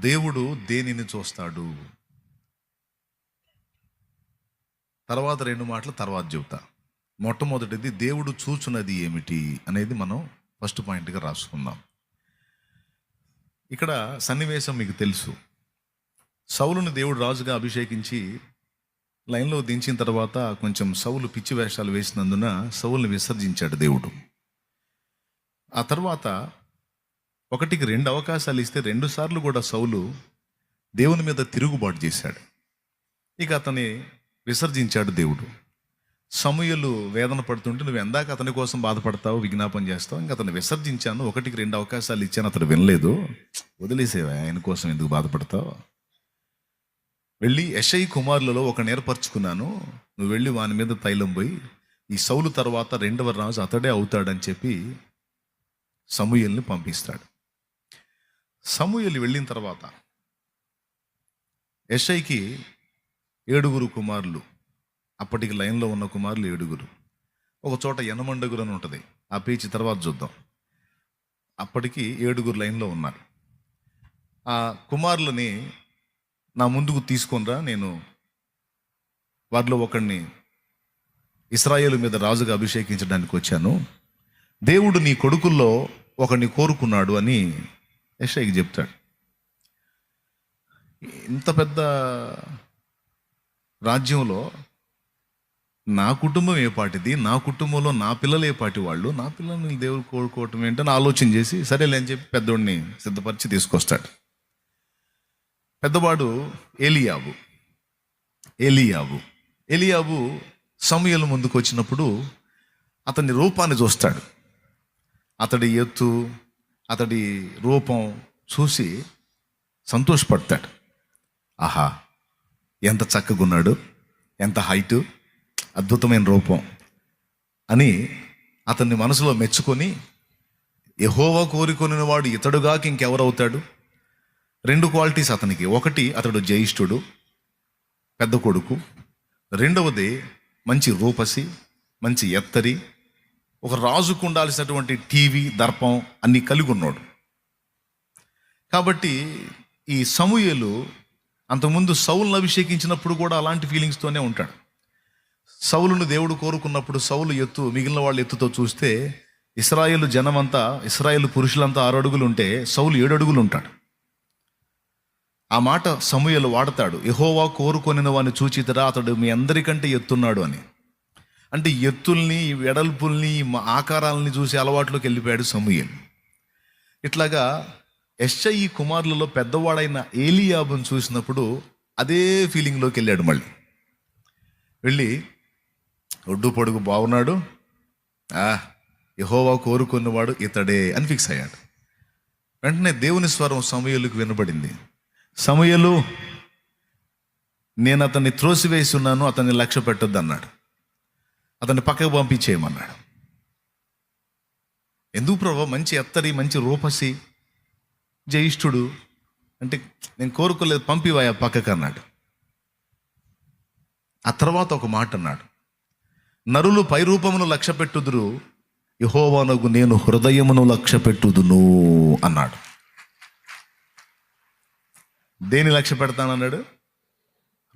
దేవుడు దేనిని చూస్తాడు? తర్వాత రెండు మాటలు తర్వాత చెబుతా. మొట్టమొదటిది దేవుడు చూచున్నది ఏమిటి అనేది మనం ఫస్ట్ పాయింట్గా రాసుకుందాం. ఇక్కడ సన్నివేశం మీకు తెలుసు. సౌలుని దేవుడు రాజుగా అభిషేకించి లైన్లో దించిన తర్వాత కొంచెం సౌలు పిచ్చి వేషాలు వేసినందున సౌల్ని విసర్జించాడు దేవుడు. ఆ తర్వాత ఒకటికి రెండు అవకాశాలు ఇస్తే రెండు సార్లు కూడా సౌలు దేవుని మీద తిరుగుబాటు చేశాడు. ఇక అతన్ని విసర్జించాడు దేవుడు. సమూహలు వేదన పడుతుంటే నువ్వు ఎందాక అతని కోసం బాధపడతావు విజ్ఞాపం చేస్తావు ఇంకా అతను విసర్జించాను ఒకటికి రెండు అవకాశాలు ఇచ్చాను అతను వినలేదు. వదిలేసేవా ఆయన కోసం ఎందుకు బాధపడతావు? వెళ్ళి యశై కుమారులలో ఒక నేర్పరచుకున్నాను నువ్వు వెళ్ళి వాని మీద తైలం పోయి ఈ సౌలు తర్వాత రెండవ రాజు అతడే అవుతాడని చెప్పి సమూయల్ని పంపిస్తాడు. సమూయలు వెళ్ళిన తర్వాత ఎస్ఐకి ఏడుగురు కుమారులు అప్పటికి లైన్లో ఉన్న కుమారులు ఏడుగురు. ఒక చోట యనమండగురు అని ఉంటుంది. ఆ పేచి తర్వాత చూద్దాం. అప్పటికి ఏడుగురు లైన్లో ఉన్నారు. ఆ కుమారులని నా ముందుకు తీసుకొనిరా నేను వారిలో ఒకడిని ఇస్రాయేల్ మీద రాజుగా అభిషేకించడానికి వచ్చాను. దేవుడు నీ కొడుకుల్లో ఒకడిని కోరుకున్నాడు అని యషైకి చెప్తాడు. ఇంత పెద్ద రాజ్యంలో నా కుటుంబం ఏ పాటిది? నా కుటుంబంలో నా పిల్లలు ఏ పాటి వాళ్ళు? నా పిల్లల్ని దేవుడు కోరుకోవటం ఏంటని ఆలోచన చేసి సరేలే అని చెప్పి పెద్దోడిని సిద్ధపరిచి తీసుకొస్తాడు. పెద్దవాడు ఏలియాబు. ఏలియాబు. ఏలియాబు సమయలు ముందుకు వచ్చినప్పుడు అతని రూపాన్ని చూస్తాడు. అతడి ఎత్తు అతడి రూపం చూసి సంతోషపడతాడు. ఆహా ఎంత చక్కగున్నాడు ఎంత హైటు అద్భుతమైన రూపం అని అతన్ని మనసులో మెచ్చుకొని ఎహోవా కోరుకొనిన వాడు ఇతడుగాక ఇంకెవరవుతాడు? రెండు క్వాలిటీస్ అతనికి. ఒకటి అతడు జ్యేష్ఠుడు పెద్ద కొడుకు. రెండవది మంచి రూపసి మంచి ఎత్తరి ఒక రాజుకు ఉండాల్సినటువంటి టీవీ దర్పం అన్ని కలిగి ఉన్నాడు. కాబట్టి ఈ సమూహలు అంతకుముందు సౌలను అభిషేకించినప్పుడు కూడా అలాంటి ఫీలింగ్స్తోనే ఉంటాడు. సౌలును దేవుడు కోరుకున్నప్పుడు సౌలు ఎత్తు మిగిలిన వాళ్ళ ఎత్తుతో చూస్తే ఇస్రాయేల్ జనమంతా ఇస్రాయేల్ పురుషులంతా ఆరు అడుగులు ఉంటే సౌలు ఏడు అడుగులు ఉంటాడు. ఆ మాట సమూహలు వాడతాడు. ఎహోవా కోరుకొనిన వాడిని చూచితరా అతడు మీ అందరికంటే ఎత్తున్నాడు అని. అంటే ఎత్తుల్ని వెడల్పుల్ని ఆకారాలని చూసి అలవాట్లోకి వెళ్ళిపోయాడు సమూహల్ ఇట్లాగా ఎస్ఐ కుమారులలో పెద్దవాడైన ఏలియాబుని చూసినప్పుడు అదే ఫీలింగ్లోకి వెళ్ళాడు మళ్ళీ. వెళ్ళి ఒడ్డు పొడుగు బాగున్నాడు ఆ యహోవా కోరుకున్నవాడు ఇతడే అని ఫిక్స్ అయ్యాడు. వెంటనే దేవుని స్వరం సమయలకు వినబడింది. సమయలు నేను అతన్ని త్రోసివేసి ఉన్నాను అతన్ని లక్ష్య పెట్టొద్దు అన్నాడు అతన్ని పక్కకు పంపించేయమన్నాడు. ఎందుకు ప్రభా? మంచి ఎత్తడి మంచి రూపసి జయిష్ఠుడు. అంటే నేను కోరుకోలేదు పంపివాయా పక్కకు అన్నాడు. ఆ తర్వాత ఒక మాట అన్నాడు. నరులు పై రూపమును లక్ష్య పెట్టుదురు యహోవానకు నేను హృదయమును లక్ష్య పెట్టుదును అన్నాడు. దేని లక్ష్య పెడతానన్నాడు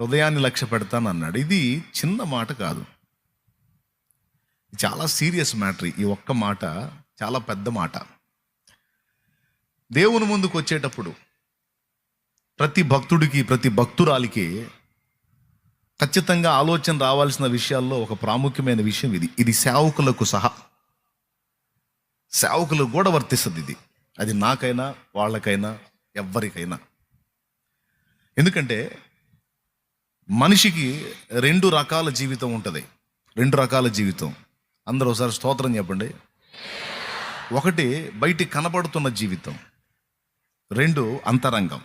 హృదయాన్ని లక్ష్య పెడతానన్నాడు ఇది చిన్న మాట కాదు. చాలా సీరియస్ మ్యాటర్ ఈ ఒక్క మాట చాలా పెద్ద మాట. దేవుని ముందుకు వచ్చేటప్పుడు ప్రతి భక్తుడికి ప్రతి భక్తురాలికి ఖచ్చితంగా ఆలోచన రావాల్సిన విషయాల్లో ఒక ప్రాముఖ్యమైన విషయం ఇది. ఇది సేవకులకు సహా. సేవకులకు కూడా వర్తిస్తుంది ఇది. అది నాకైనా వాళ్ళకైనా ఎవ్వరికైనా. ఎందుకంటే మనిషికి రెండు రకాల జీవితం ఉంటుంది. రెండు రకాల జీవితం. అందరూ ఒకసారి స్తోత్రం చెప్పండి. ఒకటి బయటికి కనబడుతున్న జీవితం. రెండు అంతరంగం.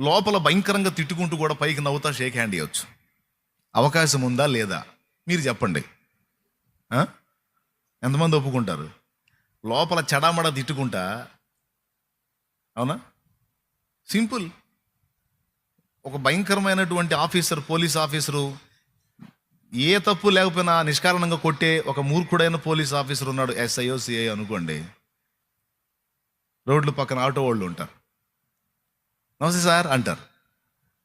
లోపల భయంకరంగా తిట్టుకుంటూ కూడా పైకి నవ్వుతా షేక్ హ్యాండ్ ఇవ్వచ్చు. అవకాశం ఉందా లేదా? మీరు చెప్పండి. ఎంతమంది ఒప్పుకుంటారు? లోపల చెడామడ తిట్టుకుంటా? అవునా? సింపుల్. ఒక భయంకరమైనటువంటి ఆఫీసర్ పోలీస్ ఆఫీసరు ఏ తప్పు లేకపోయినా నిష్కారణంగా కొట్టే ఒక మూర్ఖుడైన పోలీస్ ఆఫీసర్ ఉన్నాడు ఎస్ఐఓ సిఐ అనుకోండి. రోడ్ల పక్కన ఆటో వాళ్ళు ఉంటారు. నమస్తే సార్ అంటారు.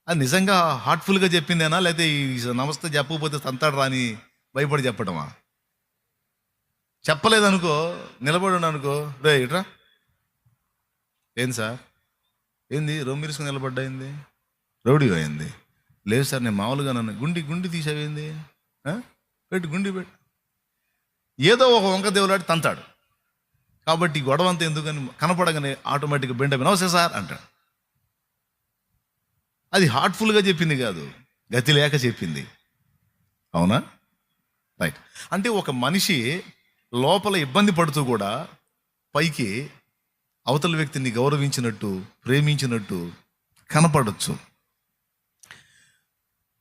అది నిజంగా హార్ట్ఫుల్గా చెప్పిందేనా? లేకపోతే ఈ నమస్తే చెప్పకపోతే సంతాడు రాని భయపడి చెప్పడమా? చెప్పలేదనుకో నిలబడి అనుకో రే ఇట్రా. ఏంది సార్? ఏంది? రొమ్మిరుసుకుని నిలబడ్డాయింది? రౌడీ అయింది లేదు సార్ నేను మామూలుగా నన్ను గుండి గుండి తీసావేంది? పెట్టు గుండి పెట్టు. ఏదో ఒక వంక దేవులాడి తంతాడు. కాబట్టి గొడవ అంతా ఎందుకని కనపడగానే ఆటోమేటిక్గా బెండ నమస్తే సార్ అంటాడు. అది హార్ట్ఫుల్గా చెప్పింది కాదు గతి లేక చెప్పింది. అవునా? రైట్. అంటే ఒక మనిషి లోపల ఇబ్బంది పడుతూ కూడా పైకి అవతల వ్యక్తిని గౌరవించినట్టు ప్రేమించినట్టు కనపడచ్చు.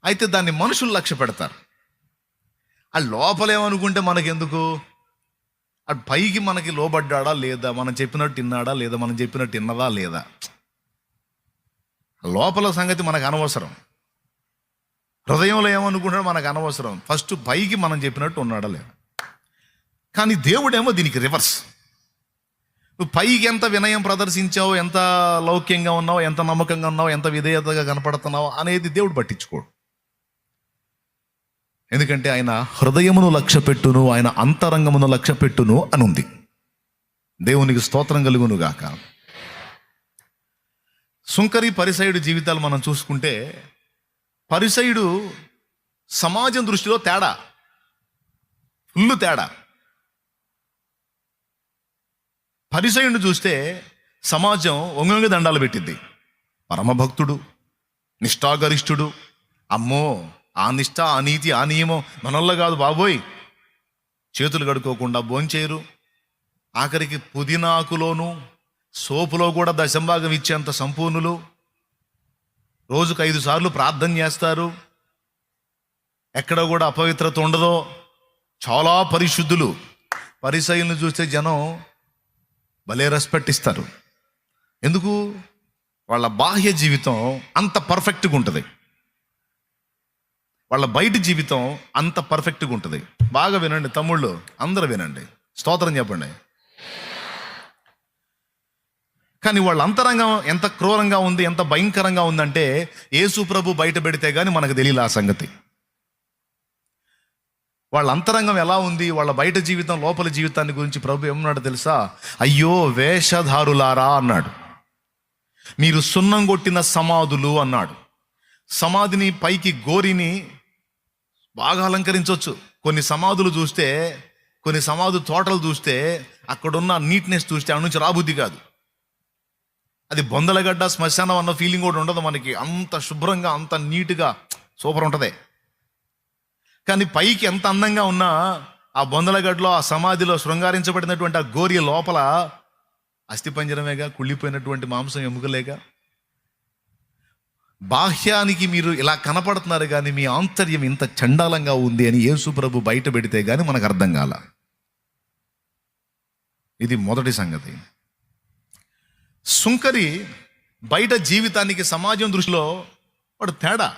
అయితే దాన్ని మనుషులు లక్ష్య పెడతారు. ఆ లోపలేమనుకుంటే మనకెందుకు? ఆ పైకి మనకి లోబడ్డాడా లేదా? మనం చెప్పినట్టు విన్నాడా లేదా? మనం చెప్పినట్టు తిన్నదా లేదా? లోపల సంగతి మనకు అనవసరం. హృదయంలో ఏమనుకుంటాడో మనకు అనవసరం. ఫస్ట్ పైకి మనం చెప్పినట్టు ఉన్నాడా లేదా? కానీ దేవుడేమో దీనికి రివర్స్ నువ్వు పైకి ఎంత వినయం ప్రదర్శించావు ఎంత లౌక్యంగా ఉన్నావు ఎంత నమ్మకంగా ఉన్నావు ఎంత విధేయతగా కనపడుతున్నావు అనేది దేవుడు పట్టించుకోడు. ఎందుకంటే ఆయన హృదయమును లక్ష్య పెట్టును ఆయన అంతరంగమును లక్ష్య పెట్టును అని ఉంది దేవునికి స్తోత్రం కలుగును గాక సుంకరి పరిసయుడు జీవితాలు మనం చూసుకుంటే పరిసయుడు సమాజం దృష్టిలో తేడా. ఫుల్ తేడా. పరిసయుడిని చూస్తే సమాజం ఒంగొంగ దండాలు పెట్టింది పరమభక్తుడు నిష్ఠాగరిష్ఠుడు. అమ్మో! ఆ నిష్ఠ ఆ నీతి ఆ నియమం మనల్లో కాదు బాబోయ్. చేతులు కడుక్కోకుండా భోంచేయరు. ఆఖరికి పుదీనాకులోను సోపులో కూడా దశంభాగం ఇచ్చేంత సంపూర్ణులు. రోజుకు ఐదు సార్లు ప్రార్థన చేస్తారు. ఎక్కడ కూడా అపవిత్రత ఉండదో చాలా పరిశుద్ధులు. పరిసయులను చూస్తే జనం భలే రెస్పెక్ట్ ఇస్తారు. ఎందుకు? వాళ్ళ బాహ్య జీవితం అంత పర్ఫెక్ట్గా ఉంటుంది. వాళ్ళ బయట జీవితం అంత పర్ఫెక్ట్గా ఉంటుంది. బాగా వినండి తమ్ముళ్ళు అందరూ వినండి. స్తోత్రం చెప్పండి. కానీ వాళ్ళ అంతరంగం ఎంత క్రూరంగా ఉంది ఎంత భయంకరంగా ఉందంటే యేసు ప్రభు బయట పెడితే కానీ మనకు తెలియదు ఆ సంగతి. వాళ్ళ అంతరంగం ఎలా ఉంది వాళ్ళ బయట జీవితం లోపల జీవితాన్ని గురించి ప్రభు ఏమన్నాడు తెలుసా? అయ్యో వేషధారులారా అన్నాడు. మీరు సున్నం కొట్టిన సమాధులు అన్నాడు. సమాధిని పైకి గోరిని బాగా అలంకరించవచ్చు. కొన్ని సమాధులు చూస్తే కొన్ని సమాధు తోటలు చూస్తే అక్కడున్న నీట్నెస్ చూస్తే అక్కడ నుంచి రాబుద్ది కాదు. అది బొందలగడ్డ శ్మశానం అన్న ఫీలింగ్ కూడా ఉండదు మనకి. అంత శుభ్రంగా అంత నీట్గా సూపర్ ఉంటుంది. కానీ పైకి ఎంత అందంగా ఉన్నా ఆ బొందలగడ్డలో ఆ సమాధిలో శృంగారించబడినటువంటి ఆ గోరి లోపల అస్థిపంజరమేగా కుళ్ళిపోయినటువంటి మాంసం ఎముకలేగా బాహ్యానికి మీరు ఇలా కనపడుతున్నారు కానీ మీ ఆంతర్యం ఇంత చండాలంగా ఉంది అని యేసు ప్రభు బయట పెడితే కానీ మనకు అర్థం కాల. ఇది మొదటి సంగతి. సుంకరి బయట జీవితానికి సమాజం దృష్టిలో వాడు తేడా.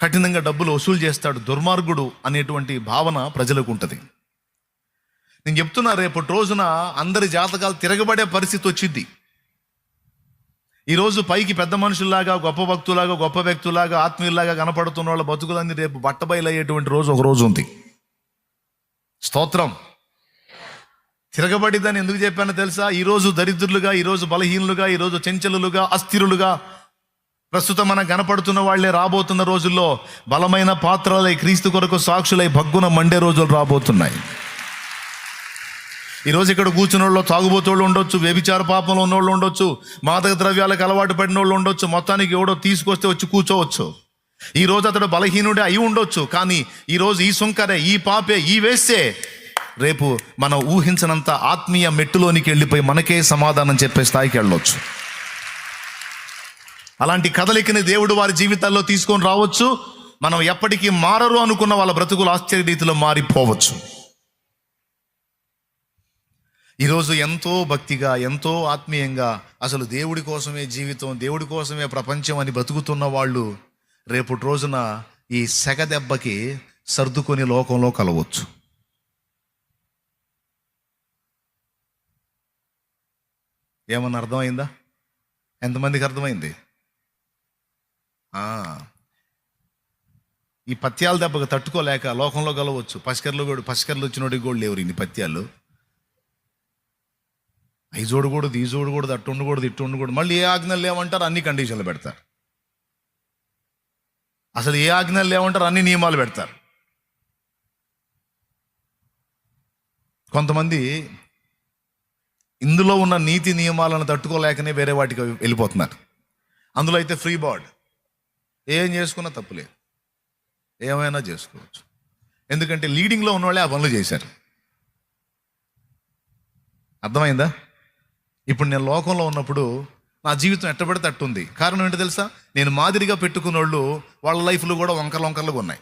కఠినంగా డబ్బులు వసూలు చేస్తాడు దుర్మార్గుడు అనేటువంటి భావన ప్రజలకు ఉంటుంది. నేను చెప్తున్నా రేపటి రోజున అందరి జాతకాలు తిరగబడే పరిస్థితి వచ్చింది ఈరోజు పైకి పెద్ద మనుషుల్లాగా గొప్ప భక్తులాగా గొప్ప వ్యక్తులాగా ఆత్మీయులాగా కనపడుతున్న వాళ్ళ బతుకులన్నీ రేపు బట్టబయలయ్యేటువంటి రోజు ఒక రోజు ఉంది. స్తోత్రం. తిరగబడిద్దని ఎందుకు చెప్పానో తెలుసా? ఈరోజు దరిద్రులుగా ఈరోజు బలహీనులుగా ఈరోజు చెంచలులుగా అస్థిరులుగా ప్రస్తుతం మనం కనపడుతున్న వాళ్ళే రాబోతున్న రోజుల్లో బలమైన పాత్రలై క్రీస్తు కొరకు సాక్షులై భగ్గున మండే రోజులు రాబోతున్నాయి. ఈరోజు ఇక్కడ కూర్చున్న వాళ్ళు తాగుబోతోళ్ళు ఉండొచ్చు వ్యభిచార పాపంలో ఉన్నోళ్ళు ఉండొచ్చు మాదక ద్రవ్యాలకు అలవాటు పడిన వాళ్ళు ఉండొచ్చు మొత్తానికి ఎవడో తీసుకొస్తే వచ్చి కూర్చోవచ్చు. ఈరోజు అతడు బలహీనుడే అయి ఉండొచ్చు కానీ ఈరోజు ఈ సుంకరే ఈ పాపే ఈ వేస్తే రేపు మనం ఊహించినంత ఆత్మీయ మెట్టులోనికి వెళ్ళిపోయి మనకే సమాధానం చెప్పే స్థాయికి వెళ్ళొచ్చు. అలాంటి కదలికని దేవుడు వారి జీవితాల్లో తీసుకొని రావచ్చు. మనం ఎప్పటికీ మారరు అనుకున్న వాళ్ళ బ్రతుకులు ఆశ్చర్య రీతిలో మారిపోవచ్చు. ఈరోజు ఎంతో భక్తిగా ఎంతో ఆత్మీయంగా అసలు దేవుడి కోసమే జీవితం దేవుడి కోసమే ప్రపంచం అని బతుకుతున్న వాళ్ళు రేపటి రోజున ఈ సెగ దెబ్బకి సర్దుకొని లోకంలో కలవచ్చు. ఏమన్నా అర్థమైందా? ఎంతమందికి అర్థమైంది? ఈ పత్యాల దెబ్బకు తట్టుకోలేక లోకంలో కలవచ్చు. పసికర్లు కూడా పసికర్లు వచ్చినోడికి కూడా లేవు ఇన్ని పత్యాలు. అవి చూడకూడదు ఈ చూడకూడదు అట్టు ఉండకూడదు ఇట్టు ఉండకూడదు. మళ్ళీ ఏ ఆజ్ఞలు లేవంటారు అన్ని కండిషన్లు పెడతారు. అసలు ఏ ఆజ్ఞలు లేవంటారు అన్ని నియమాలు పెడతారు. కొంతమంది ఇందులో ఉన్న నీతి నియమాలను తట్టుకోలేకనే వేరే వాటికి వెళ్ళిపోతున్నారు. అందులో అయితే ఫ్రీ బాడ్ ఏం చేసుకున్నా తప్పులేదు ఏమైనా చేసుకోవచ్చు. ఎందుకంటే లీడింగ్లో ఉన్న వాళ్ళే ఆ పనులు చేశారు. అర్థమైందా? ఇప్పుడు నేను లోకంలో ఉన్నప్పుడు నా జీవితం ఎట్టబడితే అట్టుంది. కారణం ఏంటో తెలుసా? నేను మాదిరిగా పెట్టుకున్న వాళ్ళు వాళ్ళ లైఫ్లు కూడా వంకర వంకరలుగా ఉన్నాయి.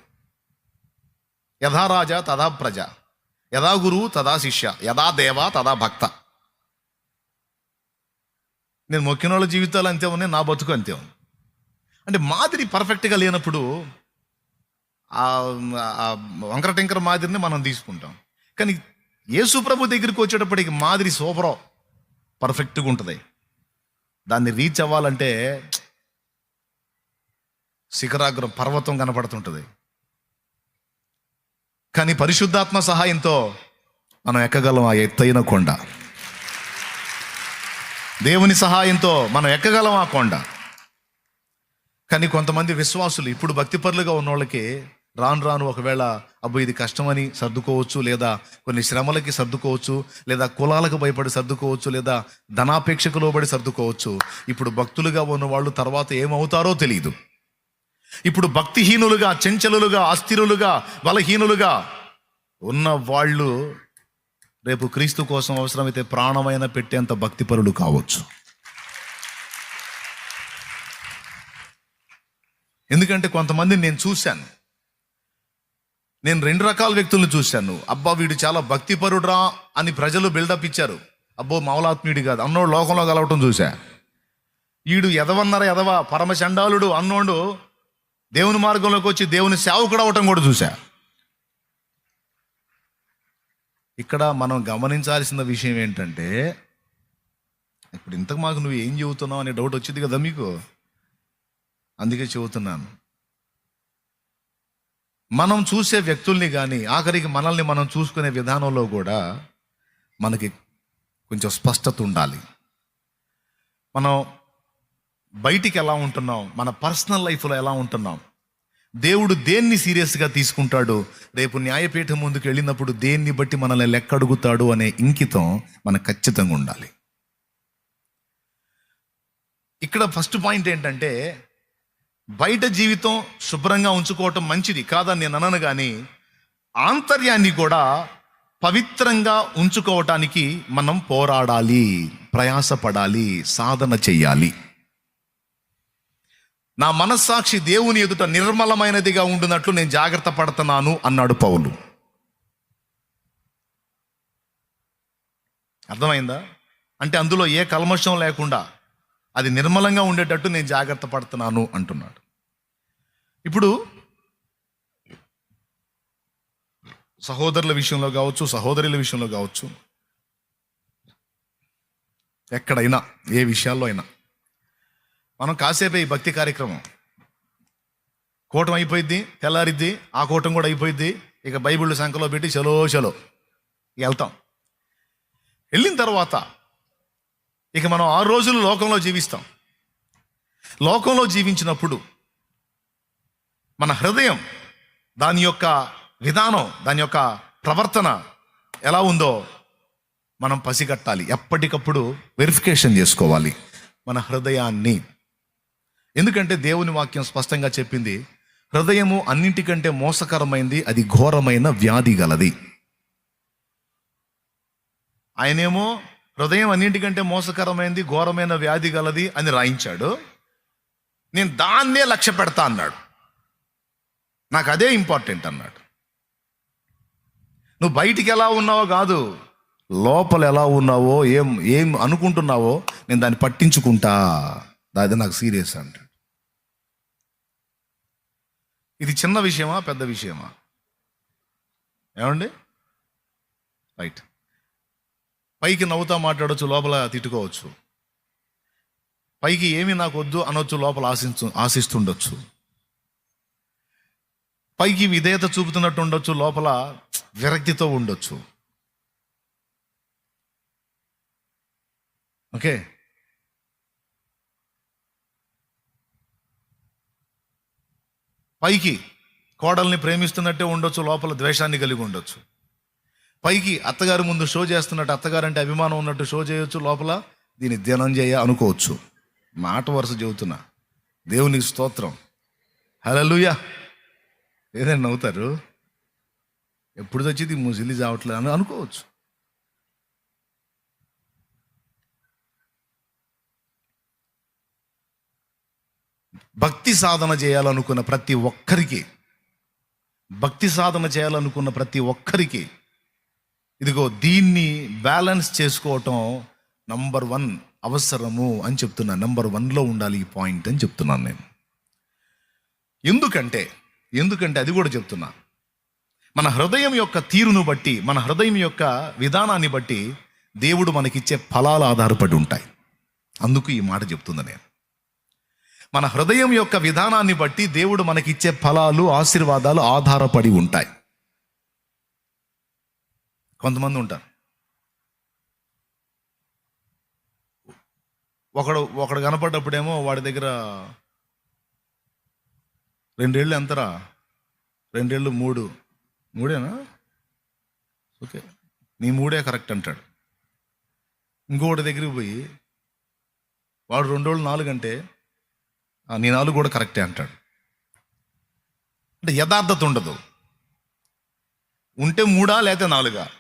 యథా రాజా తదా ప్రజ. యథా గురువు తదా శిష్య. యథా దేవ తదా భక్త. నేను మొక్కిన వాళ్ళ జీవితాలు అంతే ఉన్నాయి నా బతుకు అంతే ఉంది. అంటే మాదిరి పర్ఫెక్ట్గా లేనప్పుడు ఆ వంకర టెంకర మాదిరిని మనం తీసుకుంటాం. కానీ యేసు ప్రభు దగ్గరికి వచ్చేటప్పటికి మాదిరి సూపరో. పర్ఫెక్ట్గా ఉంటుంది. దాన్ని రీచ్ అవ్వాలంటే శిఖరాగ్రం పర్వతం కనపడుతుంటుంది. కానీ పరిశుద్ధాత్మ సహాయంతో మనం ఎక్కగలం ఆ ఎత్తైన కొండ. దేవుని సహాయంతో మనం ఎక్కగలం ఆ కొండ. కానీ కొంతమంది విశ్వాసులు ఇప్పుడు భక్తిపరులుగా ఉన్న వాళ్ళకి రాను రాను ఒకవేళ అబ్బో ఇది కష్టమని సర్దుకోవచ్చు లేదా కొన్ని శ్రమలకి సర్దుకోవచ్చు లేదా కులాలకు భయపడి సర్దుకోవచ్చు లేదా ధనాపేక్షకు లోబడి సర్దుకోవచ్చు. ఇప్పుడు భక్తులుగా ఉన్న వాళ్ళు తర్వాత ఏమవుతారో తెలియదు ఇప్పుడు భక్తిహీనులుగా చెంచలులుగా అస్థిరులుగా బలహీనులుగా ఉన్న వాళ్ళు రేపు క్రీస్తు కోసం అవసరమైతే ప్రాణమైన పెట్టేంత భక్తిపరులు కావచ్చు. ఎందుకంటే కొంతమందిని నేను చూశాను. నేను రెండు రకాల వ్యక్తులను చూశాను. అబ్బా వీడు చాలా భక్తిపరుడురా అని ప్రజలు బిల్డప్ ఇచ్చారు. అబ్బో మౌలాత్మీయుడు కాదు. అన్నోడు లోకంలో కలవటం చూశా. వీడు ఎదవన్నర ఎదవ పరమచండాలుడు అన్నోడు దేవుని మార్గంలోకి వచ్చి దేవుని సేవకుడు అవటం కూడా చూశా. ఇక్కడ మనం గమనించాల్సిన విషయం ఏంటంటే ఇప్పుడు ఇంతకు మాకు నువ్వు ఏం చెబుతున్నావు అనే డౌట్ వచ్చింది కదా మీకు? అందుకే చెబుతున్నాను. మనం చూసే వ్యక్తుల్ని కానీ ఆఖరికి మనల్ని మనం చూసుకునే విధానంలో కూడా మనకి కొంచెం స్పష్టత ఉండాలి. మనం బయటికి ఎలా ఉంటున్నాం? మన పర్సనల్ లైఫ్లో ఎలా ఉంటున్నాం? దేవుడు దేన్ని సీరియస్గా తీసుకుంటాడు? రేపు న్యాయపీఠం ముందుకు వెళ్ళినప్పుడు దేన్ని బట్టి మనల్ని లెక్కడుగుతాడు అనే ఇంకితం మనకు ఖచ్చితంగా ఉండాలి. ఇక్కడ ఫస్ట్ పాయింట్ ఏంటంటే బయట జీవితం శుభ్రంగా ఉంచుకోవటం మంచిది కాదని నేను అనను కానీ ఆంతర్యాన్ని కూడా పవిత్రంగా ఉంచుకోవటానికి మనం పోరాడాలి ప్రయాసపడాలి సాధన చెయ్యాలి. నా మనస్సాక్షి దేవుని ఎదుట నిర్మలమైనదిగా ఉండినట్లు నేను జాగ్రత్త పడుతున్నాను అన్నాడు పౌలు. అర్థమైందా? అంటే అందులో ఏ కల్మషం లేకుండా అది నిర్మలంగా ఉండేటట్టు నేను జాగ్రత్త పడుతున్నాను అంటున్నాడు. ఇప్పుడు సహోదరుల విషయంలో కావచ్చు సహోదరుల విషయంలో కావచ్చు ఎక్కడైనా ఏ విషయాల్లో అయినా. మనం కాసేపే ఈ భక్తి కార్యక్రమం. కూటం అయిపోయింది తెల్లారిద్ది ఆ కూటం కూడా అయిపోయింది ఇక బైబిల్ సంఖలో పెట్టి చలో చలో వెళ్తాం. వెళ్ళిన తర్వాత ఇక మనం ఆరు రోజులు లోకంలో జీవిస్తాం. లోకంలో జీవించినప్పుడు మన హృదయం దాని యొక్క విధానం దాని యొక్క ప్రవర్తన ఎలా ఉందో మనం పసిగట్టాలి. ఎప్పటికప్పుడు వెరిఫికేషన్ చేసుకోవాలి మన హృదయాన్ని. ఎందుకంటే దేవుని వాక్యం స్పష్టంగా చెప్పింది హృదయము అన్నింటికంటే మోసకరమైంది అది ఘోరమైన వ్యాధి గలది. ఆయనేమో హృదయం అన్నింటికంటే మోసకరమైంది ఘోరమైన వ్యాధి గలది అని రాయించాడు. నేను దాన్నే లక్ష్య పెడతా అన్నాడు. నాకు అదే ఇంపార్టెంట్ అన్నాడు. నువ్వు బయటికి ఎలా ఉన్నావో కాదు లోపల ఎలా ఉన్నావో ఏం ఏం అనుకుంటున్నావో నేను దాన్ని పట్టించుకుంటా. అది నాకు సీరియస్ అంటాడు. ఇది చిన్న విషయమా పెద్ద విషయమా? ఏమండి? రైట్. పైకి నవ్వుతా మాట్లాడవచ్చు లోపల తిట్టుకోవచ్చు. పైకి ఏమి నాకు వద్దు అనొచ్చు లోపల ఆశించు ఆశిస్తుండొచ్చు. పైకి విధేయత చూపుతున్నట్టు ఉండొచ్చు లోపల విరక్తితో ఉండొచ్చు. ఓకే? పైకి కోడల్ని ప్రేమిస్తున్నట్టే ఉండొచ్చు లోపల ద్వేషాన్ని కలిగి ఉండొచ్చు. పైకి అత్తగారి ముందు షో చేస్తున్నట్టు అత్తగారు అంటే అభిమానం ఉన్నట్టు షో చేయొచ్చు లోపల. దీన్ని ధ్యానం చేయ అనుకోవచ్చు. మాట వరుస చెబుతున్నా. దేవునికి స్తోత్రం. హలలుయా ఏదైనా నవ్వుతారు? ఎప్పుడు వచ్చేది ముసిలి చావట్లేదు అని అనుకోవచ్చు. భక్తి సాధన చేయాలనుకున్న ప్రతి ఒక్కరికి భక్తి సాధన చేయాలనుకున్న ప్రతి ఒక్కరికి ఇదిగో దీన్ని బ్యాలెన్స్ చేసుకోవటం నంబర్ వన్ అవసరము అని చెప్తున్నా. నంబర్ వన్లో ఉండాలి ఈ పాయింట్ అని చెప్తున్నాను నేను. ఎందుకంటే ఎందుకంటే అది కూడా చెప్తున్నా. మన హృదయం యొక్క తీరును బట్టి మన హృదయం యొక్క విధానాన్ని బట్టి దేవుడు మనకిచ్చే ఫలాలు ఆధారపడి ఉంటాయి. అందుకు ఈ మాట చెప్తుంది నేను. మన హృదయం యొక్క విధానాన్ని బట్టి దేవుడు మనకిచ్చే ఫలాలు ఆశీర్వాదాలు ఆధారపడి ఉంటాయి. కొంతమంది ఉంటారు. ఒకడు ఒకడు కనపడ్డప్పుడేమో వాడి దగ్గర రెండేళ్ళు ఎంతరా? రెండేళ్ళు మూడు. మూడేనా? ఓకే. నీ మూడే కరెక్ట్ అంటాడు. ఇంకొకటి దగ్గరికి పోయి వాడు రెండోళ్ళు నాలుగు అంటే నీ నాలుగు కూడా కరెక్టే అంటాడు. అంటే యథార్థత ఉండదు. ఉంటే మూడా లేకపోతే నాలుగా?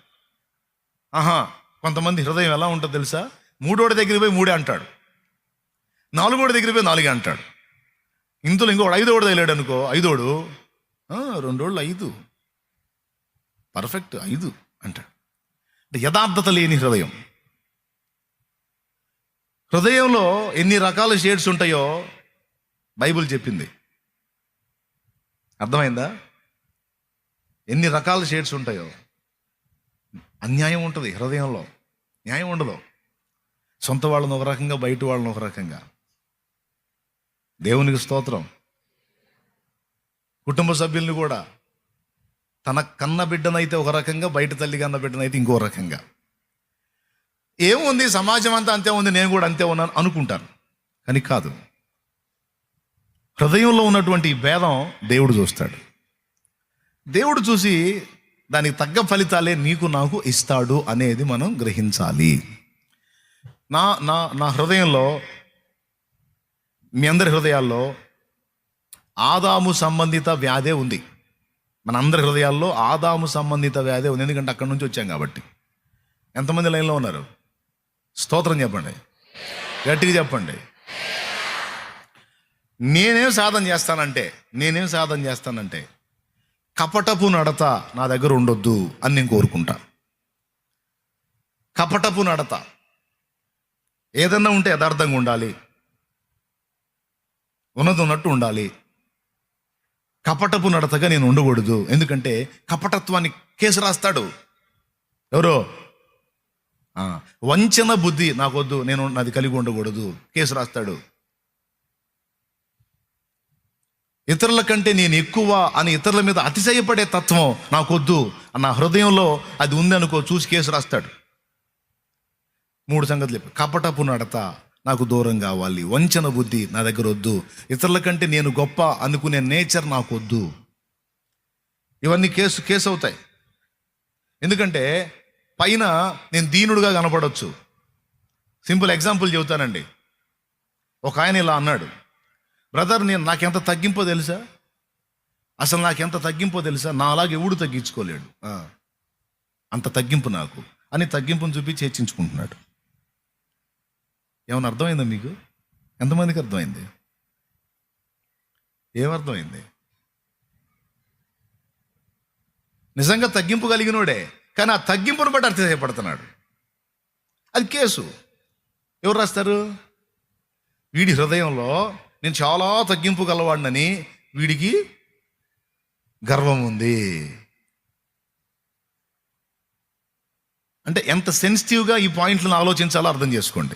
ఆహా కొంతమంది హృదయం ఎలా ఉంటుందో తెలుసా? మూడోడి దగ్గరికి పోయి మూడే అంటాడు. నాలుగోడి దగ్గరికి పోయి నాలుగే అంటాడు. ఇందులో ఇంకోటి ఐదోడు తగిలాడు అనుకో ఐదోడు "ఆ, రెండోళ్ళు ఐదు. పర్ఫెక్ట్ ఐదు అంటాడు. అంటే యథార్థత లేని హృదయం. హృదయంలో ఎన్ని రకాల షేడ్స్ ఉంటాయో బైబిల్ చెప్పింది. అర్థమైందా? ఎన్ని రకాల షేడ్స్ ఉంటాయో? అన్యాయం ఉంటుంది హృదయంలో. న్యాయం ఉండదు. సొంత వాళ్ళని ఒక రకంగా బయట వాళ్ళని ఒక రకంగా. దేవునికి స్తోత్రం. కుటుంబ సభ్యుల్ని కూడా తన కన్న బిడ్డనైతే ఒక రకంగా బయట తల్లి కన్న బిడ్డనైతే ఇంకో రకంగా. ఏముంది? సమాజం అంతా అంతే ఉంది నేను కూడా అంతే ఉన్నాను అనుకుంటాను కానీ కాదు. హృదయంలో ఉన్నటువంటి భేదం దేవుడు చూస్తాడు. దేవుడు చూసి దానికి తగ్గ ఫలితాలే నీకు నాకు ఇస్తాడు అనేది మనం గ్రహించాలి. నా నా నా హృదయంలో మీ అందరి హృదయాల్లో ఆదాము సంబంధిత వ్యాధే ఉంది. మన అందరి హృదయాల్లో ఆదాము సంబంధిత వ్యాధే ఉంది. ఎందుకంటే అక్కడి నుంచి వచ్చాం కాబట్టి. ఎంతమంది లైన్లో ఉన్నారు? స్తోత్రం చెప్పండి. గట్టిగా చెప్పండి. నేనేం సాధన చేస్తానంటే నేనేం సాధన చేస్తానంటే కపటపు నడత నా దగ్గర ఉండొద్దు అని నేను కోరుకుంటా. కపటపు నడత. ఏదన్నా ఉంటే యథార్థంగా ఉండాలి. ఉన్నది ఉన్నట్టు ఉండాలి. కపటపు నడతగా నేను ఉండకూడదు. ఎందుకంటే కపటత్వాన్ని కేసు రాస్తాడు. ఎవరో? వంచన బుద్ధి నాకొద్దు. నేను నాది కలిగి ఉండకూడదు. కేసు రాస్తాడు. ఇతరుల కంటే నేను ఎక్కువ అని ఇతరుల మీద అతిశయపడే తత్వం నాకొద్దు నా హృదయంలో అది ఉందనుకో చూసి కేసు రాస్తాడు. మూడు సంగతులు చెప్పు. కపటపు నడత నాకు దూరం కావాలి. వంచన బుద్ధి నా దగ్గర వద్దు. ఇతరుల కంటే నేను గొప్ప అనుకునే నేచర్ నాకు వద్దు ఇవన్నీ కేసు కేసు అవుతాయి. ఎందుకంటే పైన నేను దీనుడుగా కనపడవచ్చు సింపుల్ ఎగ్జాంపుల్ చెబుతానండి. ఒక ఆయన ఇలా అన్నాడు. బ్రదర్ నేను నాకెంత తగ్గింపో తెలుసా? అసలు నాకెంత తగ్గింపో తెలుసా? నా అలాగే ఎవడు తగ్గించుకోలేడు అంత తగ్గింపు నాకు. అని తగ్గింపును చూపించి చేర్చించుకుంటున్నాడు. ఏమైనా అర్థమైందా మీకు? ఎంతమందికి అర్థమైంది? ఏమర్థమైంది? నిజంగా తగ్గింపు కలిగినోడే కానీ ఆ తగ్గింపును బట్టి అర్థపడుతున్నాడు అది కేసు. ఎవరు రాస్తారు? వీడి హృదయంలో నేను చాలా తగ్గింపు గలవాడినని వీడికి గర్వం ఉంది. అంటే ఎంత సెన్సిటివ్గా ఈ పాయింట్లను ఆలోచించాలో అర్థం చేసుకోండి.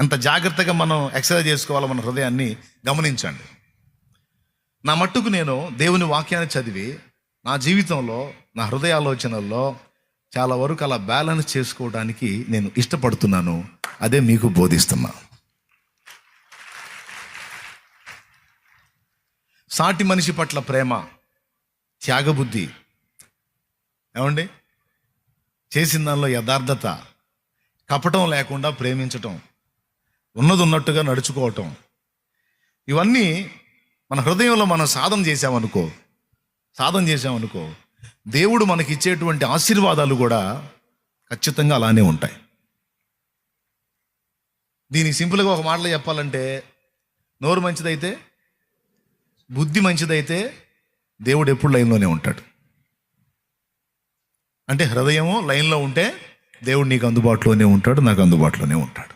ఎంత జాగ్రత్తగా మనం ఎక్సర్సైజ్ చేసుకోవాలో మన హృదయాన్ని గమనించండి. నా మట్టుకు నేను దేవుని వాక్యాన్ని చదివి నా జీవితంలో నా హృదయ ఆలోచనల్లో చాలా వరకు అలా బ్యాలెన్స్ చేసుకోవడానికి నేను ఇష్టపడుతున్నాను. అదే మీకు బోధిస్తున్నాను సాటి మనిషి పట్ల ప్రేమ త్యాగబుద్ధి. ఏమండి? చేసిన దానిలో యథార్థత కపటం లేకుండా ప్రేమించటం ఉన్నది ఉన్నట్టుగా నడుచుకోవటం. ఇవన్నీ మన హృదయంలో మనం సాధన చేసామనుకో సాధన చేసామనుకో దేవుడు మనకి ఇచ్చేటువంటి ఆశీర్వాదాలు కూడా ఖచ్చితంగా అలానే ఉంటాయి. దీనికి సింపుల్గా ఒక మాటలో చెప్పాలంటే నోరు మంచిదైతే బుద్ధి మంచిదైతే దేవుడు ఎప్పుడు లైన్లోనే ఉంటాడు. అంటే హృదయము లైన్లో ఉంటే దేవుడు నీకు అందుబాటులోనే ఉంటాడు నాకు అందుబాటులోనే ఉంటాడు.